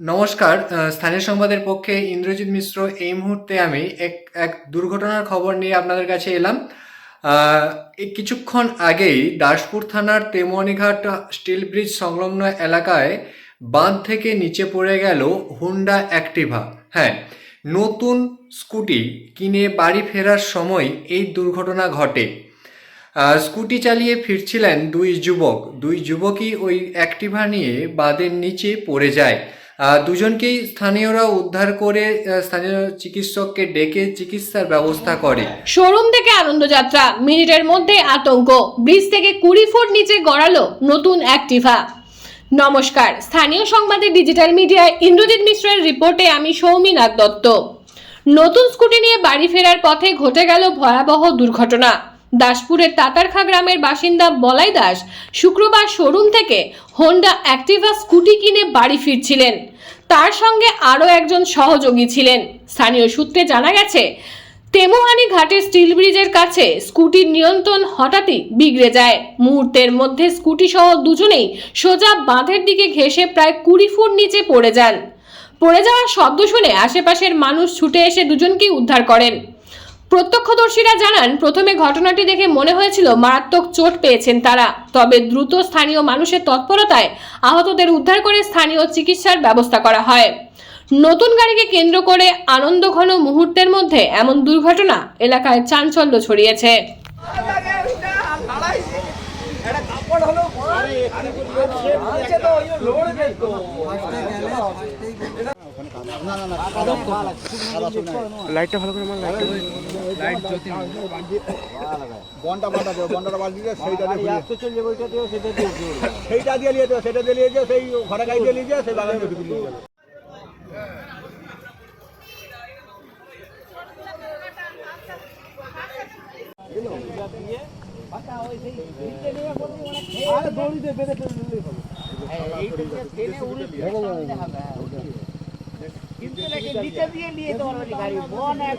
নমস্কার স্থানীয় সংবাদের পক্ষে ইন্দ্রজিৎ মিশ্র এই মুহূর্তে আমি এক এক দুর্ঘটনার খবর নিয়ে আপনাদের কাছে এলাম। কিছুক্ষণ আগেই দাসপুর থানার তেমনিঘাট স্টিল ব্রিজ সংলগ্ন এলাকায় বাঁধ থেকে নিচে পড়ে গেল হুন্ডা অ্যাক্টিভা হ্যাঁ নতুন স্কুটি কিনে বাড়ি ফেরার সময় এই দুর্ঘটনা ঘটে। স্কুটি চালিয়ে ফিরছিলেন দুই যুবক। দুই যুবকই ওই অ্যাক্টিভা নিয়ে বাঁধের নিচে পড়ে যায়। দুজনকেই স্থানীয়রা উদ্ধার করে স্থানীয় চিকিৎসককে ডেকে চিকিৎসার ব্যবস্থা করে। শোরুম থেকে আনন্দযাত্রা, মিনিটের মধ্যে আতঙ্ক। ব্রিজ থেকে কুড়ি ফুট নিচে গড়ালো নতুন অ্যাক্টিভা নমস্কার। স্থানীয় সংবাদের ডিজিটাল মিডিয়ায় ইন্দ্রজিৎ মিশ্রের রিপোর্টে আমি সৌমিনাথ দত্ত। নতুন স্কুটি নিয়ে বাড়ি ফেরার পথে ঘটে গেল ভয়াবহ দুর্ঘটনা। দাসপুরের তাতারখা গ্রামের বাসিন্দা বলাই দাস শুক্রবার শোরুম থেকে হোন্ডা অ্যাক্টিভা স্কুটি কিনে বাড়ি ফিরছিলেন। তার সঙ্গে আরও একজন সহযোগী ছিলেন। স্থানীয় সূত্রে জানা গেছে তেমুহানি ঘাটের স্টিল ব্রিজের কাছে স্কুটির নিয়ন্ত্রণ হঠাৎই বিগড়ে যায়। মুহূর্তের মধ্যে স্কুটি সহ দুজনেই সোজা বাঁধের দিকে ঘেঁষে প্রায় কুড়ি ফুট নিচে পড়ে যান। পড়ে যাওয়ার শব্দ শুনে আশেপাশের মানুষ ছুটে এসে দুজনকেই উদ্ধার করেন। প্রত্যক্ষদর্শীরা জানান, প্রথমে ঘটনাটি দেখে মনে হয়েছিল মারাত্মক চোট পেয়েছেন তারা, তবে দ্রুত স্থানীয় মানুষের তৎপরতায় আহতদের উদ্ধার করে স্থানীয় চিকিৎসার ব্যবস্থা করা হয়। নতুন গাড়িকে কেন্দ্র করে আনন্দঘন মুহূর্তের মধ্যে এমন দুর্ঘটনা এলাকায় চাঞ্চল্য ছড়িয়েছে। লাইটটা ভালো করে মার লাইট বনটা বনটা দেবো বনটা বাদ দিয়ে সেইটা দিয়ে সেইটা দিয়ে নিয়ে যাও সেটা দিয়ে নিয়ে যাও সেই ঘরে গাড়ি দিয়ে নিয়ে যাও সেই বাগানে ঢুকে নিয়ে যাও নিচে দিয়ে নিয়ে তোমার গাড়ি। বন এক